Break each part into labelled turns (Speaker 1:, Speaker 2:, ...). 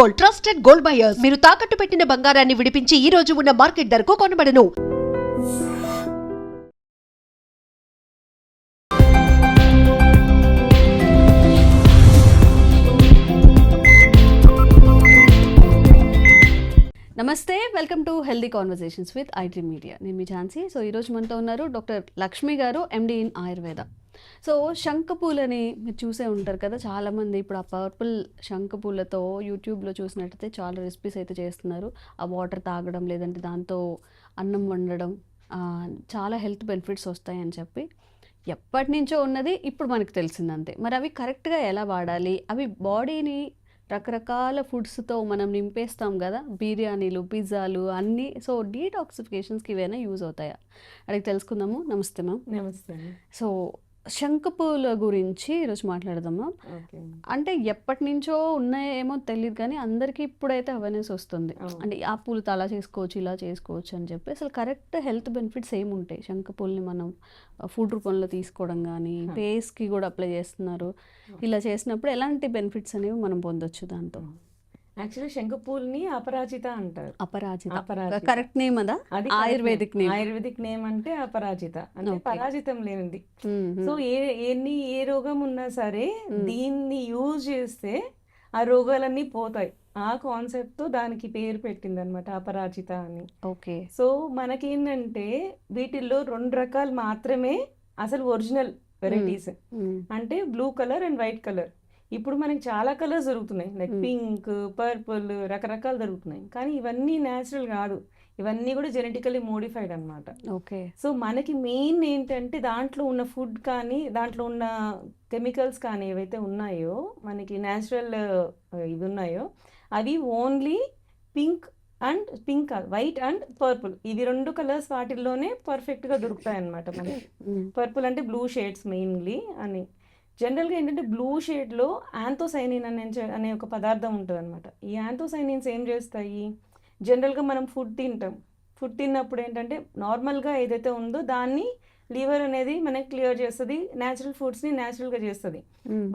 Speaker 1: Gold trusted gold buyers. మీరు తాకట్టు పెట్టిన బంగారాన్ని విడిపించి ఈ రోజు ఉన్న మార్కెట్ ధరకు కొనబడను.
Speaker 2: నమస్తే welcome to healthy conversations with IT media నేను మీ ఝాన్సీ. సో ఈరోజు మనతో ఉన్నారు డాక్టర్ లక్ష్మి గారు ఎండి ఇన్ ఆయుర్వేద సో శంఖపూలని మీరు చూసే ఉంటారు కదా చాలామంది. ఇప్పుడు ఆ పర్పుల్ శంఖపూలతో యూట్యూబ్లో చూసినట్టయితే చాలా రెసిపీస్ అయితే చేస్తున్నారు. ఆ వాటర్ తాగడం లేదంటే దాంతో అన్నం వండడం చాలా హెల్త్ బెనిఫిట్స్ వస్తాయని చెప్పి ఎప్పటి నుంచో ఉన్నది ఇప్పుడు మనకు తెలిసిందంతే మరి అవి కరెక్ట్గా ఎలా వాడాలి? అవి బాడీని రకరకాల ఫుడ్స్తో మనం నింపేస్తాం కదా బిర్యానీలు పిజ్జాలు అన్నీ. సో డీటాక్సిఫికేషన్స్కి ఇవైనా యూజ్ అవుతాయా? అడిగి తెలుసుకుందాము. నమస్తే మ్యామ్.
Speaker 3: నమస్తే
Speaker 2: సో శంఖపూల గురించి ఈరోజు మాట్లాడదామా? అంటే ఎప్పటి నుంచో ఉన్నాయేమో తెలియదు కానీ అందరికీ ఇప్పుడైతే అవేర్నెస్ వస్తుంది. అంటే ఆ పూలతో అలా చేసుకోవచ్చు ఇలా చేసుకోవచ్చు అని చెప్పి అసలు కరెక్ట్ హెల్త్ బెనిఫిట్స్ ఏమి ఉంటాయి? శంఖపూలని మనం ఫుడ్ రూపంలో తీసుకోవడం కానీ. ఫేస్కి కూడా అప్లై చేస్తున్నారు. ఇలా చేసినప్పుడు ఎలాంటి బెనిఫిట్స్ అనేవి మనం పొందొచ్చు దాంతో?
Speaker 3: యాక్చువల్లీ శంఖపూల్ని అపరాజిత అంటారు.
Speaker 2: అపరాజిత.
Speaker 3: అపరాజిత.
Speaker 2: కరెక్ట్ నేమ్ అదా?
Speaker 3: అది
Speaker 2: ఆయుర్వేదిక్. నేమ్.
Speaker 3: ఆయుర్వేదిక్ నేమ్ అంటే అపరాజిత. అంటే. పరాజితం లేనిది. సో ఏ ఎన్ని ఏ రోగం ఉన్నా సరే. దీన్ని యూజ్ చేస్తే ఆ రోగాలన్నీ పోతాయి. ఆ కాన్సెప్ట్తో దానికి పేరు పెట్టింది అనమాట అపరాజిత అని.
Speaker 2: ఓకే.
Speaker 3: సో మనకేంటంటే వీటిల్లో రెండు రకాలు మాత్రమే అసలు ఒరిజినల్ వెరైటీస్. అంటే blue colour and white colour. ఇప్పుడు మనకి చాలా కలర్స్ దొరుకుతున్నాయి. లైక్. పింక్ పర్పుల్ రకరకాలు దొరుకుతున్నాయి. కానీ ఇవన్నీ న్యాచురల్ కాదు. ఇవన్నీ కూడా జెనెటికలీ మోడిఫైడ్ అన్నమాట.
Speaker 2: ఓకే.
Speaker 3: సో మనకి మెయిన్ ఏంటంటే దాంట్లో ఉన్న ఫుడ్ కానీ దాంట్లో ఉన్న కెమికల్స్ కానీ ఏవైతే ఉన్నాయో మనకి న్యాచురల్ ఇవి ఉన్నాయో అవి only pink and pink white and purple. ఇవి రెండు కలర్స్ వాటిల్లోనే పర్ఫెక్ట్గా దొరుకుతాయి అన్నమాట మనకి. పర్పుల్ అంటే బ్లూ షేడ్స్ మెయిన్లీ అని. జనరల్గా ఏంటంటే బ్లూ షేడ్లో యాంథోసైనిన్ అనే అనే ఒక పదార్థం ఉంటుంది అనమాట ఈ యాంథోసైనిన్స్ ఏం చేస్తాయి? జనరల్గా మనం ఫుడ్ తింటాం. ఫుడ్ తిన్నప్పుడు ఏంటంటే నార్మల్గా ఏదైతే ఉందో దాన్ని లివర్ అనేది మనకి క్లియర్ చేస్తుంది న్యాచురల్ ఫుడ్స్ని న్యాచురల్గా చేస్తుంది.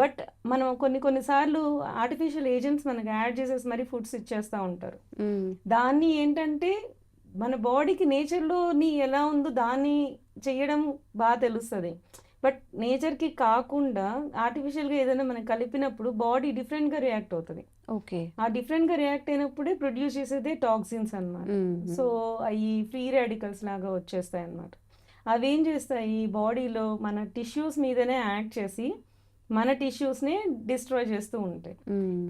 Speaker 3: బట్ మనం కొన్ని కొన్నిసార్లు ఆర్టిఫిషియల్ ఏజెంట్స్ మనకి యాడ్ చేసేసి మరీ ఫుడ్స్ ఇచ్చేస్తూ ఉంటారు. దాన్ని ఏంటంటే మన బాడీకి నేచర్లోని ఎలా ఉందో దాన్ని చేయడం బాగా తెలుస్తుంది. బట్ నేచర్కి కాకుండా ఆర్టిఫిషియల్గా ఏదైనా మనం కలిపినప్పుడు బాడీ డిఫరెంట్గా రియాక్ట్ అవుతుంది.
Speaker 2: ఓకే.
Speaker 3: ఆ డిఫరెంట్గా రియాక్ట్ అయినప్పుడే ప్రొడ్యూస్ చేసేదే టాక్సిన్స్ అన్నమాట. సో అవి ఫ్రీ రాడికల్స్ లాగా వచ్చేస్తాయి అన్నమాట. అవి ఏం చేస్తాయి? బాడీలో మన టిష్యూస్ మీదనే యాక్ట్ చేసి మన టిష్యూస్ని డిస్ట్రాయ్ చేస్తూ ఉంటాయి.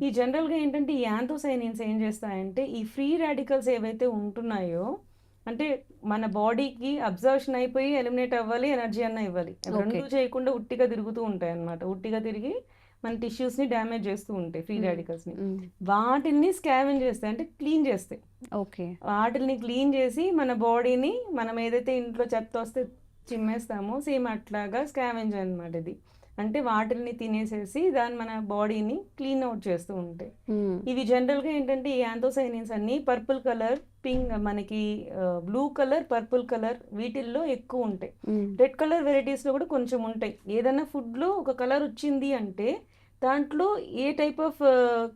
Speaker 3: ఈ జనరల్గా ఏంటంటే ఈ యాంథోసైనిన్స్ ఏం చేస్తాయంటే ఈ ఫ్రీ రాడికల్స్ ఏవైతే ఉంటున్నాయో అంటే మన బాడీకి అబ్జర్షన్ అయిపోయి ఎలిమినేట్ అవ్వాలి ఎనర్జీ అన్న ఇవ్వాలి. రెండు చేయకుండా ఉట్టిగా తిరుగుతూ ఉంటాయి అన్నమాట. ఉట్టిగా తిరిగి మన టిష్యూస్ని డ్యామేజ్ చేస్తూ ఉంటాయి ఫ్రీ
Speaker 2: Mm.
Speaker 3: రాడికల్స్ని వాటిని స్కావెన్ చేస్తాయి. అంటే క్లీన్ చేస్తాయి.
Speaker 2: ఓకే.
Speaker 3: వాటిని క్లీన్ చేసి మన బాడీని మనం ఏదైతే ఇంట్లో చెత్త వస్తే చిమ్మేస్తామో సేమ్ అట్లాగా స్కావెంజ్ అన్నమాట ఇది. అంటే వాటిని తినేసేసి దాన్ని మన బాడీని క్లీన్ అవుట్ చేస్తూ ఉంటాయి ఇవి జనరల్గా ఏంటంటే ఈ యాంథోసైనిన్స్ అన్ని పర్పుల్ కలర్ పింక్ మనకి బ్లూ కలర్ పర్పుల్ కలర్ వీటిల్లో ఎక్కువ ఉంటాయి. రెడ్ కలర్ వెరైటీస్లో కూడా కొంచెం ఉంటాయి. ఏదైనా ఫుడ్లో ఒక కలర్ వచ్చింది అంటే దాంట్లో ఏ టైప్ ఆఫ్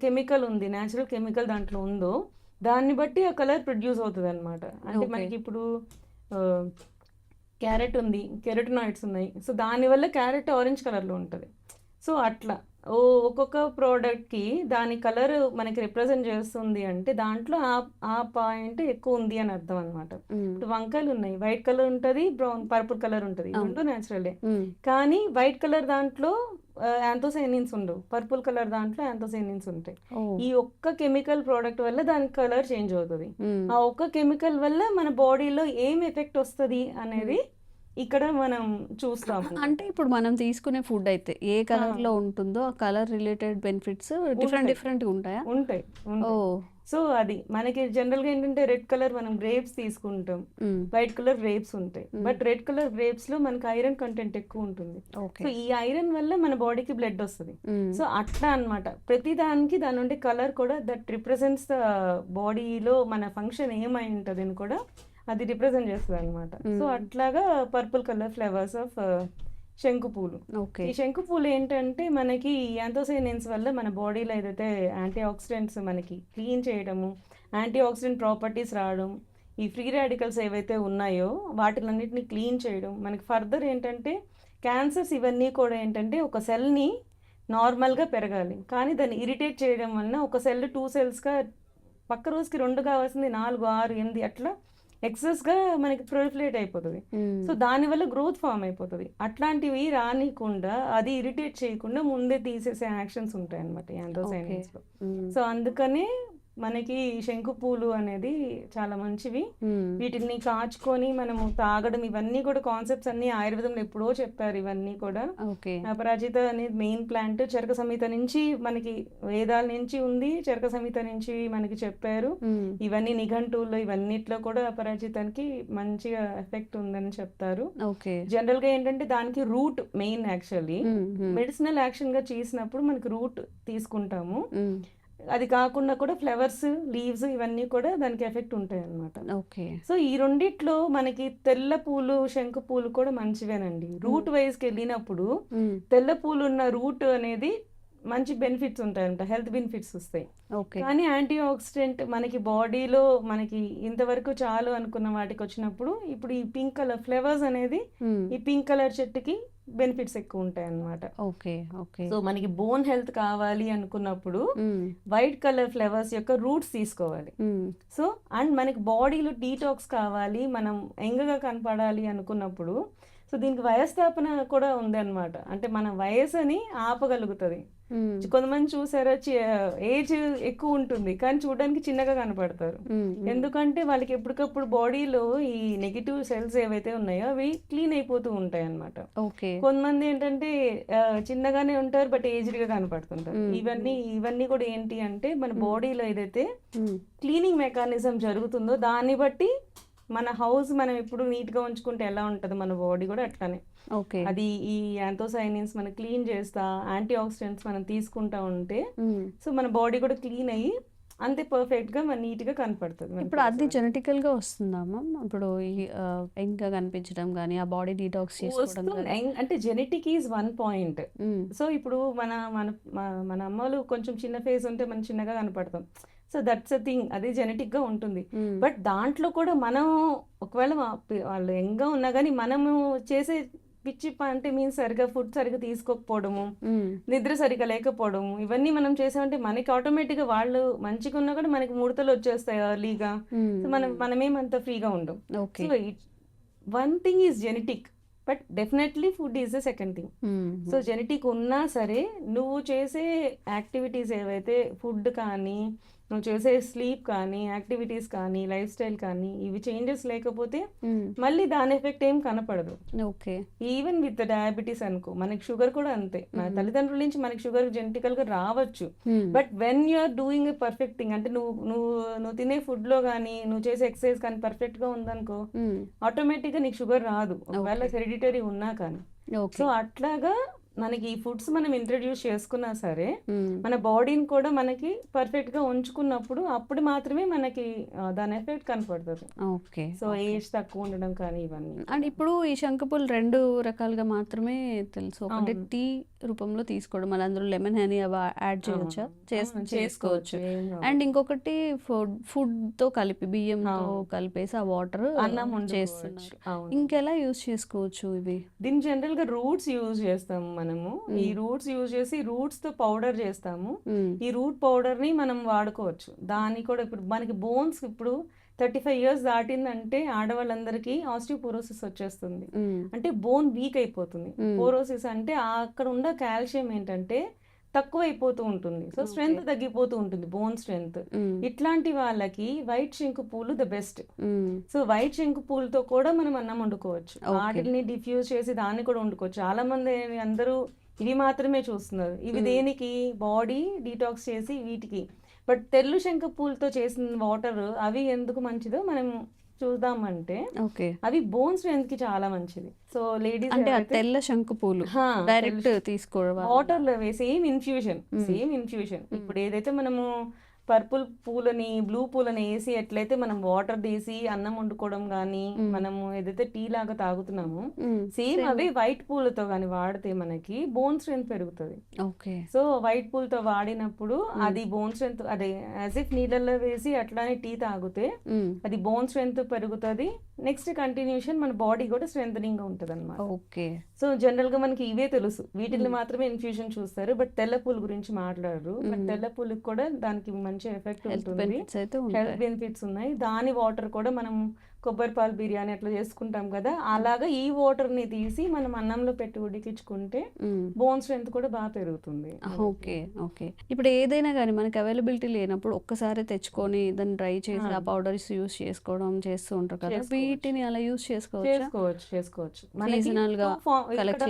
Speaker 3: కెమికల్ ఉంది న్యాచురల్ కెమికల్ దాంట్లో ఉందో దాన్ని బట్టి ఆ కలర్ ప్రొడ్యూస్ అవుతుంది అనమాట అంటే. మనకి ఇప్పుడు క్యారెట్ ఉంది కెరటనాయిడ్స్ ఉన్నాయి. సో దానివల్ల క్యారెట్ ఆరెంజ్ కలర్లో ఉంటుంది. సో అట్లా. ఓ ఒక్కొక్క ప్రోడక్ట్కి దాని కలర్ మనకి రిప్రజెంట్ చేస్తుంది అంటే దాంట్లో ఆ ఆ పాయింట్ ఎక్కువ ఉంది అని అర్థం అనమాట ఇప్పుడు వంకాయలు ఉన్నాయి. వైట్ కలర్ ఉంటుంది బ్రౌన్ పర్పుల్ కలర్ ఉంటుంది. రెండు న్యాచురలే కానీ వైట్ కలర్ దాంట్లో యాంథోసైనిన్స్ ఉండవు. పర్పుల్ కలర్ దాంట్లో యాంథోసైనిన్స్ ఉంటాయి. ఈ ఒక్క కెమికల్ ప్రోడక్ట్ వల్ల దాని కలర్ చేంజ్ అవుతుంది. ఆ ఒక్క కెమికల్ వల్ల మన బాడీలో ఏం ఎఫెక్ట్ వస్తుంది అనేది ఇక్కడ మనం చూస్తాం
Speaker 2: అంటే ఇప్పుడు మనం తీసుకునే ఫుడ్ అయితే ఏ కలర్లో ఉంటుందో ఆ colour related benefits different. Different ఉంటాయా?
Speaker 3: ఉంటాయి
Speaker 2: ఓ.
Speaker 3: ఉంటాయి. సో అది మనకి జనరల్గా ఏంటంటే రెడ్ కలర్ మనం గ్రేప్స్ తీసుకుంటాం. వైట్ కలర్ గ్రేప్స్ ఉంటాయి. బట్ రెడ్ కలర్ గ్రేప్స్లో మనకి ఐరన్ కంటెంట్ ఎక్కువ ఉంటుంది. సో ఈ ఐరన్ వల్ల మన బాడీకి బ్లడ్ వస్తుంది. సో అట్లా అన్నమాట. ప్రతి దానికి దాని ఉండే కలర్ కూడా దట్ రిప్రజెంట్స్ ద బాడీలో మన ఫంక్షన్ ఏమై ఉంటుంది అని కూడా అది రిప్రజెంట్ చేస్తుంది అనమాట సో. అట్లాగా పర్పుల్ కలర్ ఫ్లేవర్స్ ఆఫ్ శంకు పూలు.
Speaker 2: ఓకే.
Speaker 3: ఈ శంకు పూలు ఏంటంటే మనకి యాంథోసైనిన్స్ వల్ల మన బాడీలో ఏదైతే యాంటీ ఆక్సిడెంట్స్ మనకి క్లీన్ చేయడము యాంటీ ఆక్సిడెంట్ ప్రాపర్టీస్ రావడం ఈ ఫ్రీ రాడికల్స్ ఏవైతే ఉన్నాయో వాటిలన్నిటిని క్లీన్ చేయడం మనకి ఫర్దర్ ఏంటంటే క్యాన్సర్స్ ఇవన్నీ కూడా ఏంటంటే ఒక సెల్ని నార్మల్గా పెరగాలి. కానీ దాన్ని ఇరిటేట్ చేయడం వలన ఒక సెల్ టూ సెల్స్గా పక్క రోజుకి రెండు కావాల్సింది నాలుగు ఆరు ఎనిమిది అట్లా ఎక్సెస్గా మనకి ప్రొలిఫిలేట్ అయిపోతుంది. సో దానివల్ల గ్రోత్ ఫామ్ అయిపోతుంది అట్లాంటివి రానికుండా అది ఇరిటేట్ చేయకుండా ముందే తీసేసే యాక్షన్స్ ఉంటాయి అనమాట యాంథోసైనిన్స్లో
Speaker 2: మ్మ్.
Speaker 3: సో అందుకనే మనకి శంకు పూలు అనేది చాలా మంచివి. వీటిని కాచుకొని మనము తాగడం ఇవన్నీ కూడా కాన్సెప్ట్స్ అన్ని ఆయుర్వేదంలో ఎప్పుడో చెప్పారు ఇవన్నీ కూడా. అపరాజిత అనేది మెయిన్ ప్లాంట్ చరక సంహిత నుంచి మనకి వేదాల నుంచి ఉంది. చరక సంహిత నుంచి మనకి చెప్పారు. ఇవన్నీ నిఘంటువుల్లో ఇవన్నిట్లో కూడా అపరాజితానికి మంచిగా ఎఫెక్ట్ ఉందని చెప్తారు.
Speaker 2: ఓకే.
Speaker 3: జనరల్గా ఏంటంటే దానికి రూట్ మెయిన్ యాక్చువల్లీ. మెడిసినల్ యాక్షన్గా చేసినప్పుడు మనకి రూట్ తీసుకుంటాము. అది కాకుండా కూడా ఫ్లవర్స్ లీవ్స్ ఇవన్నీ కూడా దానికి ఎఫెక్ట్ ఉంటాయి అన్నమాట
Speaker 2: ఓకే.
Speaker 3: సో ఈ రెండిట్లో మనకి తెల్ల పూలు శంకు పూలు కూడా మంచివేనండి. రూట్ వైజ్కి వెళ్ళినప్పుడు. తెల్ల పూలు ఉన్న రూట్ అనేది మంచి బెనిఫిట్స్ ఉంటాయంట హెల్త్ బెనిఫిట్స్ వస్తాయి.
Speaker 2: ఓకే.
Speaker 3: కానీ యాంటీ ఆక్సిడెంట్ మనకి బాడీలో మనకి ఇంతవరకు చాలు అనుకున్న వాటికి వచ్చినప్పుడు ఇప్పుడు ఈ పింక్ కలర్ ఫ్లవర్స్ అనేది. ఈ పింక్ కలర్ చెట్టుకి బెనిఫిట్స్ ఎక్కువ ఉంటాయి అన్నమాట
Speaker 2: ఓకే ఓకే
Speaker 3: సో మనకి బోన్ హెల్త్ కావాలి అనుకున్నప్పుడు. వైట్ కలర్ ఫ్లవర్స్ యొక్క రూట్స్ తీసుకోవాలి. సో అండ్ మనకి బాడీలో డీటాక్స్ కావాలి మనం ఎంగగా కనపడాలి అనుకున్నప్పుడు సో దీనికి వయస్థాపన కూడా ఉంది అనమాట అంటే మన వయసుని ఆపగలుగుతుంది. కొంతమంది చూసారా ఏజ్ ఎక్కువ ఉంటుంది కానీ చూడడానికి చిన్నగా కనపడతారు
Speaker 2: మ్మ్.
Speaker 3: ఎందుకంటే వాళ్ళకి ఎప్పటికప్పుడు బాడీలో ఈ నెగిటివ్ సెల్స్ ఏవైతే ఉన్నాయో అవి క్లీన్ అయిపోతూ ఉంటాయి అన్నమాట
Speaker 2: ఓకే
Speaker 3: కొంతమంది ఏంటంటే చిన్నగానే ఉంటారు బట్ ఏజ్డ్గా కనపడుతుంటారు. ఇవన్నీ ఇవన్నీ కూడా ఏంటి అంటే మన బాడీలో ఏదైతే. క్లీనింగ్ మెకానిజం జరుగుతుందో దాన్ని బట్టి మన హౌస్ మనం ఎప్పుడు నీట్గా ఉంచుకుంటే ఎలా ఉంటుంది మన బాడీ కూడా అట్లానే.
Speaker 2: ఓకే.
Speaker 3: అది ఈ యాంథోసైనిన్స్ మనం క్లీన్ చేస్తా యాంటీ ఆక్సిడెంట్స్ మనం తీసుకుంటా ఉంటే. సో మన బాడీ కూడా క్లీన్ అయ్యి అంతే పర్ఫెక్ట్గా మన నీట్గా కనపడుతుంది
Speaker 2: ఇప్పుడు అది. జెనెటికల్గా వస్తుందా మ్యామ్? ఇప్పుడు ఈ ఇంకా కనిపించడం కానీ ఆ బాడీ డీటాక్స్ చేసుకోవడం
Speaker 3: అంటే genetic is one point. So ఇప్పుడు మన మన మన అమ్మలు కొంచెం చిన్న ఫేస్ ఉంటే మనం చిన్నగా కనపడతాం. సో దట్స్ అ థింగ్ అది జెనెటిక్గా ఉంటుంది
Speaker 2: మ్మ్.
Speaker 3: బట్ దాంట్లో కూడా మనం ఒకవేళ వాళ్ళు యంగ్గా ఉన్నా కానీ మనము చేసే పిచ్చి అంటే మీన్స్ సరిగా ఫుడ్ సరిగా తీసుకోకపోవడము
Speaker 2: మ్మ్.
Speaker 3: నిద్ర సరిగా లేకపోవడము ఇవన్నీ మనం చేసామంటే మనకి ఆటోమేటిక్గా వాళ్ళు మంచిగా ఉన్నా కూడా మనకి ముడతలు వచ్చేస్తాయి ఎర్లీగా. సో మనం మనమేమంత ఫ్రీగా ఉండం so one thing is genetic but definitely food is the second thing. So genetic ఉన్నా సరే నువ్వు చేసే యాక్టివిటీస్ ఏవైతే ఫుడ్ కానీ నువ్వు చేసే స్లీప్ కానీ యాక్టివిటీస్ కానీ లైఫ్ స్టైల్ కానీ ఇవి చేంజెస్ లేకపోతే. మళ్ళీ దాని ఎఫెక్ట్ ఏం కనపడదు
Speaker 2: ఓకే
Speaker 3: ఈవెన్ విత్ డయాబెటీస్ అనుకో మనకి షుగర్ కూడా అంతే మన. తల్లిదండ్రుల నుంచి మనకి షుగర్ జెనెటికల్గా రావచ్చు. But when you are doing a perfect thing అంటే నువ్వు నువ్వు నువ్వు తినే ఫుడ్లో కానీ నువ్వు చేసే ఎక్సర్సైజ్ కానీ పర్ఫెక్ట్గా ఉందనుకో. ఆటోమేటిక్గా నీకు షుగర్ రాదు ఒకవేళ. హెరిడిటరీ ఉన్నా కానీ సో అట్లాగా మనకి ఈ ఫుడ్స్ మనం ఇంట్రడ్యూస్ చేసుకున్నా సరే. మన బాడీని కూడా మనకి పర్ఫెక్ట్గా ఉంచుకున్నప్పుడు అప్పుడు మాత్రమే మనకి దాని ఎఫెక్ట్ కనపడుతుంది.
Speaker 2: ఓకే
Speaker 3: సో ఏజ్ తక్కువ ఉండడం కానీ ఇవన్నీ.
Speaker 2: అండ్ ఇప్పుడు ఈ శంకుపూలు రెండు రకాలుగా మాత్రమే తెలుసు. ఒకటి. టీ రూపంలో తీసుకోవడం మళ్ళీ అందులో లెమన్ హనీ అవి యాడ్ చేయొచ్చా? చేస్- చేసుకోవచ్చు. అండ్ ఇంకొకటి ఫుడ్ ఫుడ్తో కలిపి బియ్యంతో
Speaker 3: అవును.
Speaker 2: కలిపేసి ఆ వాటర్
Speaker 3: అన్నం.
Speaker 2: చేస్తున్నారు.
Speaker 3: అవును.
Speaker 2: ఇంకెలా యూస్ చేసుకోవచ్చు ఇవి?
Speaker 3: దీన్ని జనరల్గా రూట్స్ యూజ్ చేస్తాము మనము ఈ. రూట్స్ యూజ్ చేసి రూట్స్తో పౌడర్ చేస్తాము. ఈ రూట్ పౌడర్ని మనం వాడుకోవచ్చు దాన్ని కూడా ఇప్పుడు మనకి బోన్స్ ఇప్పుడు థర్టీ ఫైవ్ ఇయర్స్ దాటిందంటే ఆడవాళ్ళందరికీ ఆస్టియోపోరోసిస్ వచ్చేస్తుంది. అంటే బోన్ వీక్ అయిపోతుంది. పోరోసిస్ అంటే అక్కడ ఉన్న కాల్షియం ఏంటంటే తక్కువ అయిపోతూ ఉంటుంది సో. స్ట్రెంగ్త్ తగ్గిపోతూ ఉంటుంది బోన్ స్ట్రెంగ్త్. ఇట్లాంటి వాళ్ళకి వైట్ శంకు పూలు ద బెస్ట్. సో వైట్ శంకు పూలతో కూడా మనం అన్నం వండుకోవచ్చు. వాటిని డిఫ్యూజ్ చేసి దాన్ని కూడా వండుకోవచ్చు చాలా మంది అందరూ ఇవి మాత్రమే చూస్తున్నారు ఇవి. దేనికి బాడీ డీటాక్స్ చేసి వీటికి బట్ తెల్లు శంఖ పూలతో చేసిన వాటర్ అవి ఎందుకు మంచిదో మనం చూద్దామంటే
Speaker 2: ఓకే.
Speaker 3: అవి బోన్ స్ట్రెంత్కి చాలా మంచిది. సో లేడీస్
Speaker 2: అంటే ఆ తెల్ల శంకు పూలు డైరెక్ట్ తీసుకోవడం.
Speaker 3: వాటర్లో సేమ్ ఇన్ఫ్యూషన్. సేమ్ ఇన్ఫ్యూషన్ ఇప్పుడు ఏదైతే మనము పర్పుల్ పూలని బ్లూ పూలని వేసి ఎట్లయితే మనం వాటర్ తీసి అన్నం వండుకోవడం కానీ. మనము ఏదైతే టీ లాగా తాగుతున్నామో. సేమ్. అవే వైట్ పూలతో కానీ వాడితే మనకి బోన్ స్ట్రెంత్ పెరుగుతుంది
Speaker 2: ఓకే
Speaker 3: సో వైట్ పూలతో వాడినప్పుడు. అది బోన్ స్ట్రెంత్ అదే యాజ్ ఇఫ్ నీళ్ళల్లో వేసి అట్లానే టీ తాగితే. అది బోన్ స్ట్రెంత్ పెరుగుతుంది నెక్స్ట్ కంటిన్యూషన్ మన బాడీ కూడా స్ట్రెంగ్గా ఉంటది అనమాట
Speaker 2: ఓకే
Speaker 3: సో జనరల్గా మనకి ఇవే తెలుసు వీటిని. మాత్రమే ఇన్ఫ్యూజన్ చూస్తారు బట్ తెల్ల పూల గురించి మాట్లాడరు బట్. తెల్ల పూలకు కూడా దానికి మంచి ఎఫెక్ట్
Speaker 2: హెల్త్
Speaker 3: ఉంటుంది. హెల్త్ బెనిఫిట్స్ ఉన్నాయి. దాని వాటర్ కూడా మనం కొబ్బరి పాలు బిర్యానీ అట్లా చేసుకుంటాం కదా అలాగా ఈ వాటర్ని తీసి మనం అన్నంలో పెట్టి ఉడికించుకుంటే. బోన్ స్ట్రెంత్ కూడా బాగా పెరుగుతుంది
Speaker 2: ఓకే ఓకే ఇప్పుడు ఏదైనా కానీ మనకి అవైలబిలిటీ లేనప్పుడు ఒక్కసారి తెచ్చుకొని దాన్ని డ్రై చేసి ఆ. పౌడర్స్ యూస్ చేసుకోవడం చేస్తూ ఉంటారు కదా. వీటిని అలా యూస్ చేసుకోవచ్చా
Speaker 3: చేసుకోవచ్చు చేసుకోవచ్చు
Speaker 2: Seasonal గా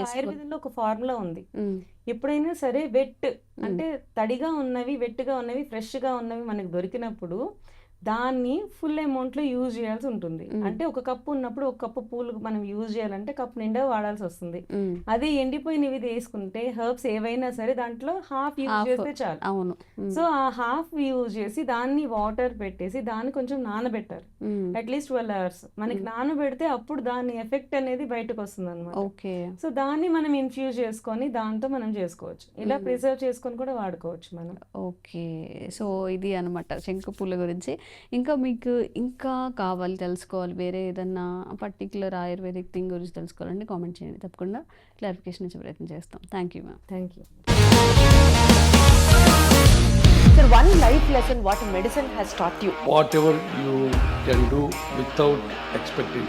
Speaker 3: ఆయుర్వేదంలో ఒక ఫార్ములా ఉంది. ఎప్పుడైనా సరే వెట్ అంటే తడిగా ఉన్నవి వెట్గా ఉన్నవి ఫ్రెష్గా ఉన్నవి మనకు దొరికినప్పుడు దాన్ని ఫుల్ అమౌంట్లో యూజ్ చేయాల్సి ఉంటుంది. అంటే ఒక కప్పు ఉన్నప్పుడు ఒక కప్పు పూలు మనం యూజ్ చేయాలంటే కప్పు నిండా వాడాల్సి వస్తుంది. అదే ఎండిపోయినవి తీసుకుంటే హర్బ్స్ ఏవైనా సరే దాంట్లో హాఫ్ యూజ్. చేస్తే చాలు
Speaker 2: అవును.
Speaker 3: సో ఆ హాఫ్ యూజ్ చేసి దాన్ని వాటర్ పెట్టేసి దాన్ని కొంచెం నానబెట్టాలి
Speaker 2: మ్మ్.
Speaker 3: అట్లీస్ట్ ట్వెల్వ్ అవర్స్ మనకి. నానబెడితే అప్పుడు దాని ఎఫెక్ట్ అనేది బయటకు వస్తుంది అనమాట
Speaker 2: ఓకే
Speaker 3: సో దాన్ని మనం ఇన్ఫ్యూజ్ చేసుకొని దాంతో మనం చేసుకోవచ్చు ఇలా. ప్రిజర్వ్ చేసుకొని కూడా వాడుకోవచ్చు మనం
Speaker 2: ఓకే సో ఇది అనమాట శంకు పూల గురించి ఇంకా మీకు ఇంకా కావాలి తెలుసుకోవాలి వేరే ఏదన్నా పర్టికులర్ ఆయుర్వేదిక్ థింగ్ గురించి తెలుసుకోవాలంటే కామెంట్ చేయండి తప్పకుండా క్లారిఫికేషన్ ఇచ్చే ప్రయత్నం చేస్తాం thank you ma'am
Speaker 3: thank you
Speaker 4: Sir, one life lesson what medicine has taught you.
Speaker 5: whatever you can do without expecting.